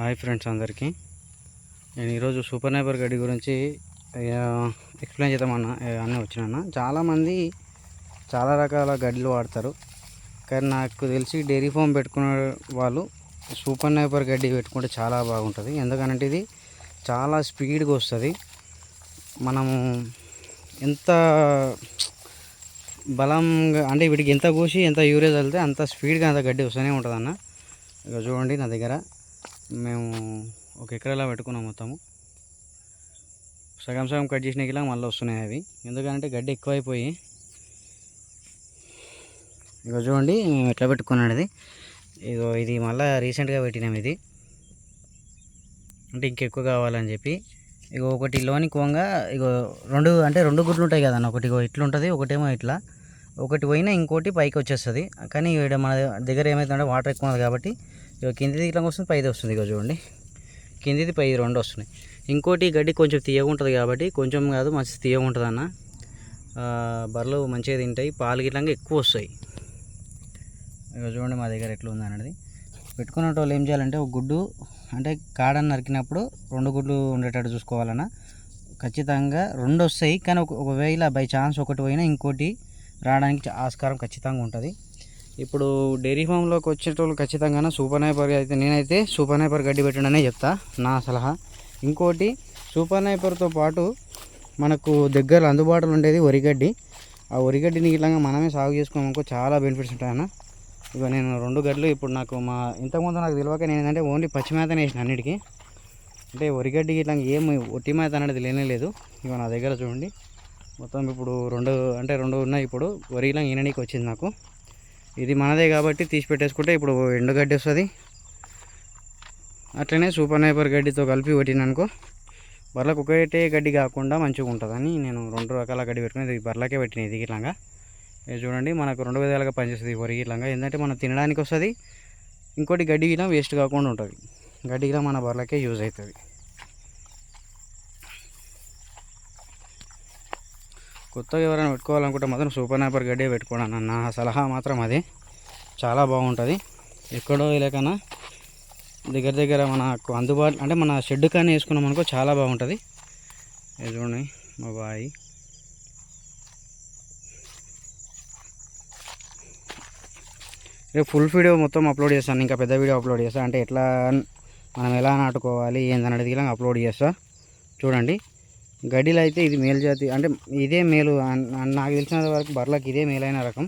Hi friends అందరికీ. నేను ఈరోజు సూపర్ నైబర్ గడ్డి గురించి ఎక్స్ప్లెయిన్ చేద్దామన్నా అన్నీ వచ్చినా చాలామంది చాలా రకాల గడ్డిలు వాడతారు. కానీ నాకు తెలిసి డైరీ ఫామ్ పెట్టుకునే వాళ్ళు సూపర్ నైబర్ గడ్డి పెట్టుకుంటే చాలా బాగుంటుంది. ఎందుకంటే ఇది చాలా స్పీడ్గా వస్తుంది. మనము ఎంత బలంగా అంటే వీటికి ఎంత కోసి ఎంత యూరియా వెళ్తే అంత స్పీడ్గా అంత గడ్డి వస్తూనే ఉంటుందన్న. ఇక చూడండి నా దగ్గర. మేము ఒక ఎకరాలా పెట్టుకున్నాం మొత్తము. సగం సగం కట్ చేసిన మళ్ళీ వస్తున్నాయి అవి. ఎందుకంటే గడ్డి ఎక్కువైపోయి. ఇక చూడండి మేము ఎట్లా పెట్టుకున్నాడు ఇది ఇగో ఇది మళ్ళీ రీసెంట్గా పెట్టినాం ఇది. అంటే ఇంకెక్కువ కావాలని చెప్పి. ఇగో ఒకటి లోని కోంగా ఇగో రెండు అంటే రెండు గుడ్లు ఉంటాయి కదన్న. ఒకటి ఇగో ఇట్లా ఉంటుంది ఒకటేమో ఇట్లా. ఒకటి పోయినా ఇంకోటి పైకి వచ్చేస్తుంది. కానీ ఇక్కడ మన దగ్గర ఏమవుతుందంటే వాటర్ ఎక్కువ ఉంది కాబట్టి ఇక కిందిది ఇట్లా వస్తుంది పైది వస్తుంది ఇక చూడండి. కిందిది పై రెండు వస్తున్నాయి. ఇంకోటి గడ్డి కొంచెం తీయగా ఉంటుంది కాబట్టి కొంచెం కాదు మంచి తీయగా ఉంటుంది అన్న. బర్రెలు మంచిగా తింటాయి పాలు గిట్లంగా ఎక్కువ వస్తాయి. ఇక చూడండి మా దగ్గర ఎట్లా ఉంది అనేది పెట్టుకున్న వాళ్ళు ఏం చేయాలంటే ఒక గుడ్డు అంటే కాడని నరికినప్పుడు రెండు గుడ్లు ఉండేటట్టు చూసుకోవాలన్న. ఖచ్చితంగా రెండు వస్తాయి కానీ ఒక ఒకవేళ బై ఛాన్స్ ఒకటి పోయినా ఇంకోటి రావడానికి ఆస్కారం ఖచ్చితంగా ఉంటుంది. ఇప్పుడు డైరీ ఫామ్లోకి వచ్చేటోళ్ళు ఖచ్చితంగా సూపర్ నైపర్ అయితే నేనైతే సూపర్ నైపర్ గడ్డి పెట్టడనే చెప్తా నా సలహా. ఇంకోటి సూపర్ నైపర్తో పాటు మనకు దగ్గర అందుబాటులో ఉండేది వరిగడ్డి. ఆ వరిగడ్డిని ఇలాగా మనమే సాగు చేసుకోమనుకో చాలా బెనిఫిట్స్ ఉంటాయన్న. ఇక నేను రెండు గడ్లు ఇప్పుడు నాకు మా ఇంతకుముందు నాకు తెలియక నేను ఏంటంటే ఓన్లీ పచ్చిమేత వేసిన అన్నిటికీ. అంటే వరిగడ్డి ఇట్లా ఏం ఒట్టి మేత అనేది లేనే లేదు. ఇక నా దగ్గర చూడండి. మొత్తం ఇప్పుడు రెండు అంటే రెండు ఉన్నాయి ఇప్పుడు. వరి ఇలా ఈననీకి వచ్చింది నాకు. ఇది మనదే కాబట్టి తీసి పెట్టేసుకుంటే ఇప్పుడు ఎండుగడ్డి వస్తుంది. అట్లనే సూపర్ నైపర్ గడ్డితో కలిపి పెట్టిననుకో బర్లకు ఒకటే గడ్డి కాకుండా మంచిగా ఉంటుందని నేను రెండు రకాల గడ్డి పెట్టుకుని ఇది బర్లకే పెట్టిన ఇది ఇట్లాగా ఇది చూడండి మనకు రెండు విధాలుగా పనిచేస్తుంది వరి ఇట్లాగా ఏంటంటే మనం తినడానికి వస్తుంది ఇంకోటి గడ్డి ఇలా వేస్ట్ కాకుండా ఉంటుంది. గడ్డి గిలా మన బర్లకే యూజ్ అవుతుంది. కొత్తగా ఎవరైనా పెట్టుకోవాలనుకుంటే మాత్రం సూపర్ నైపర్ గడ్డే పెట్టుకోండి అన్న. నా సలహా మాత్రం అది. చాలా బాగుంటుంది. ఎక్కడో లేకన్నా దగ్గర దగ్గర మనకు అందుబాటు అంటే మన షెడ్ కానీ వేసుకున్నాం అనుకో చాలా బాగుంటుంది. చూడండి మా బాయి. రేపు ఫుల్ వీడియో మొత్తం అప్లోడ్ చేస్తాను. ఇంకా పెద్ద వీడియో అప్లోడ్ చేస్తాను అంటే ఎట్లా మనం ఎలా నాటుకోవాలి ఏందని ఇలా అప్లోడ్ చేస్తా. చూడండి. గడిలో అయితే ఇది మేలు జాతి. అంటే ఇదే మేలు నాకు తెలిసిన వరకు బర్రెలకు ఇదే మేలైన రకం.